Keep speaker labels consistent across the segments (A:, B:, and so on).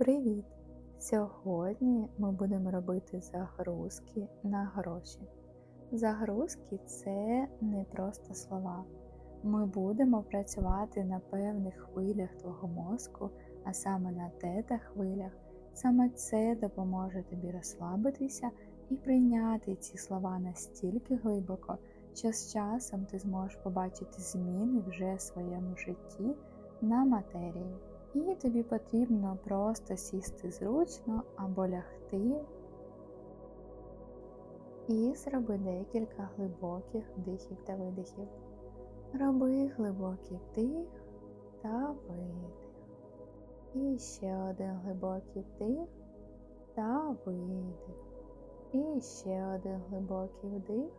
A: Привіт! Сьогодні ми будемо робити загрузки на гроші. Загрузки це не просто слова. Ми будемо працювати на певних хвилях твого мозку, а саме на тета-хвилях. Саме це допоможе тобі розслабитися і прийняти ці слова настільки глибоко, що з часом ти зможеш побачити зміни вже в своєму житті на матерії. І тобі потрібно просто сісти зручно або лягти і зроби декілька глибоких вдихів та видихів. Роби глибокий вдих та видих. І ще один глибокий вдих та видих. І ще один глибокий вдих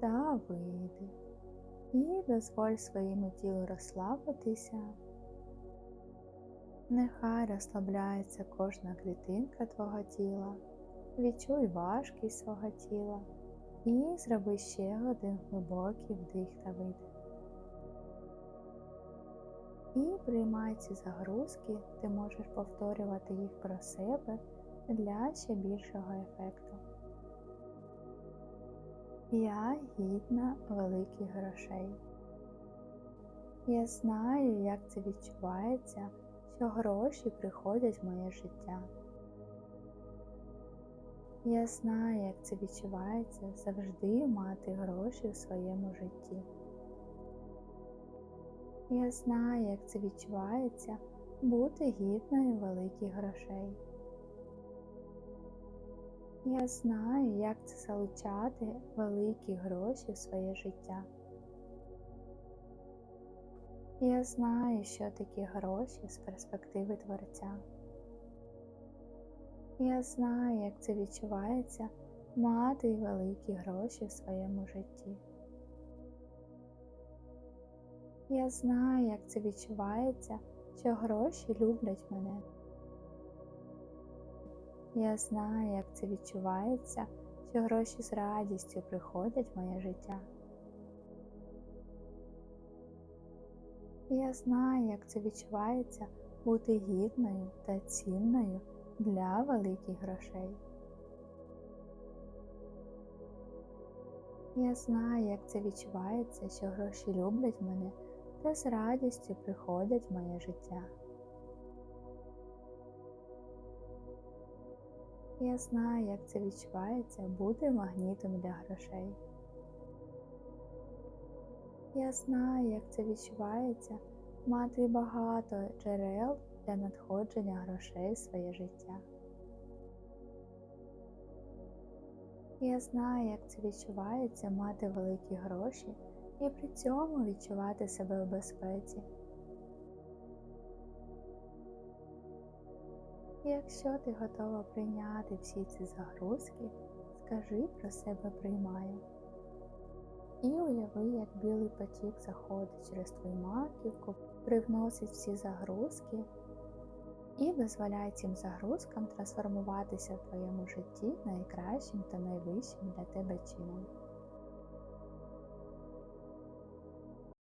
A: та видих. І дозволь своєму тілу розслабитися. Нехай розслабляється кожна клітинка твого тіла, відчуй важкість свого тіла і зроби ще один глибокий вдих та видих. І приймай ці загрузки, ти можеш повторювати їх про себе для ще більшого ефекту. Я гідна великих грошей. Я знаю, як це відчувається що гроші приходять в моє життя. Я знаю, як це відчувається завжди мати гроші в своєму житті. Я знаю, як це відчувається бути гідною великих грошей. Я знаю, як це залучати великі гроші в своє життя. Я знаю, що такі гроші з перспективи Творця. Я знаю, як це відчувається мати великі гроші в своєму житті. Я знаю, як це відчувається, що гроші люблять мене. Я знаю, як це відчувається, що гроші з радістю приходять в моє життя. Я знаю, як це відчувається бути гідною та цінною для великих грошей. Я знаю, як це відчувається, що гроші люблять мене та з радістю приходять в моє життя. Я знаю, як це відчувається бути магнітом для грошей. Я знаю, як це відчувається мати багато джерел для надходження грошей в своє життя. Я знаю, як це відчувається мати великі гроші і при цьому відчувати себе в безпеці. Якщо ти готова прийняти всі ці загрузки, скажи про себе приймаю. І уяви, як білий потік заходить через твою маківку, привносить всі загрузки і дозволяє цим загрузкам трансформуватися в твоєму житті найкращим та найвищим для тебе чином.